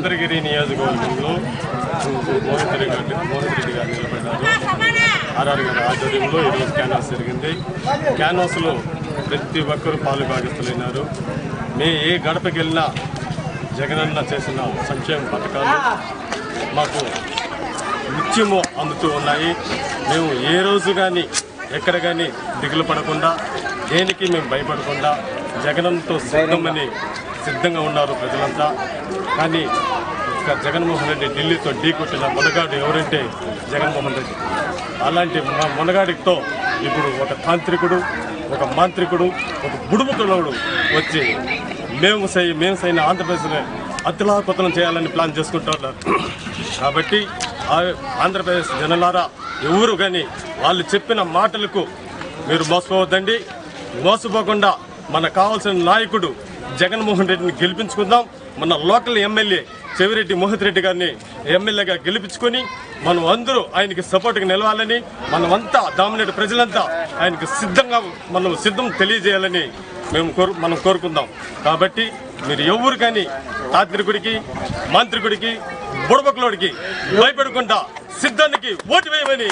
చంద్రగిరి నియోజకవర్గంలో మోహిత్ రెడ్డి గారు మోహిత్ రెడ్డి గారు నిలబడ్డారు. ఆర్ఆర్ గారి ఆధ్వర్యంలో ఈరోజు క్యాన్వాస్ జరిగింది. క్యాన్వాస్లో ప్రతి ఒక్కరూ పాలు భాగస్తులైనారు మే ఏ గడపకి వెళ్ళినా జగనన్న చేసిన సంక్షేమ పథకాలు మాకు నిత్యము అందుతూ ఉన్నాయి. మేము ఏ రోజు కానీ ఎక్కడ కానీ దిగులు పడకుండా దేనికి మేము భయపడకుండా జగనంతో సిద్ధమని సిద్ధంగా ఉన్నారు ప్రజలంతా. కానీ ఒక జగన్మోహన్ రెడ్డి ఢిల్లీతో ఢీ కొట్టిన మునగాడు ఎవరంటే జగన్మోహన్ రెడ్డి. అలాంటి మా మునగాడితో ఇప్పుడు ఒక తాంత్రికుడు ఒక మాంత్రికుడు ఒక బుడుముకులవుడు వచ్చి మేము సై మేము సైన ఆంధ్రప్రదేశ్ని అతిలాకుతలం చేయాలని ప్లాన్ చేసుకుంటున్నారు. కాబట్టి ఆ- ఆంధ్రప్రదేశ్ జనలారా ఎవరు కానీ వాళ్ళు చెప్పిన మాటలకు మీరు మోసపోవద్దండి. మోసపోకుండా మనకు కావాల్సిన నాయకుడు జగన్మోహన్ రెడ్డిని గెలిపించుకుందాం. మన లోకల్ ఎమ్మెల్యే చెవిరెడ్డి మోహిత్ రెడ్డి గారిని ఎమ్మెల్యేగా గెలిపించుకొని మనం అందరూ ఆయనకి సపోర్ట్గా నిలవాలని మనమంతా దామినేటి ప్రజలంతా ఆయనకి సిద్ధంగా మనం సిద్ధం తెలియజేయాలని మేము కోరు మనం కోరుకుందాం. కాబట్టి మీరు ఎవరు కానీ తాంత్రికుడికి మాంత్రికుడికి బుడబకులోడికి భయపడకుండా సిద్ధానికి ఓటు వేయమని.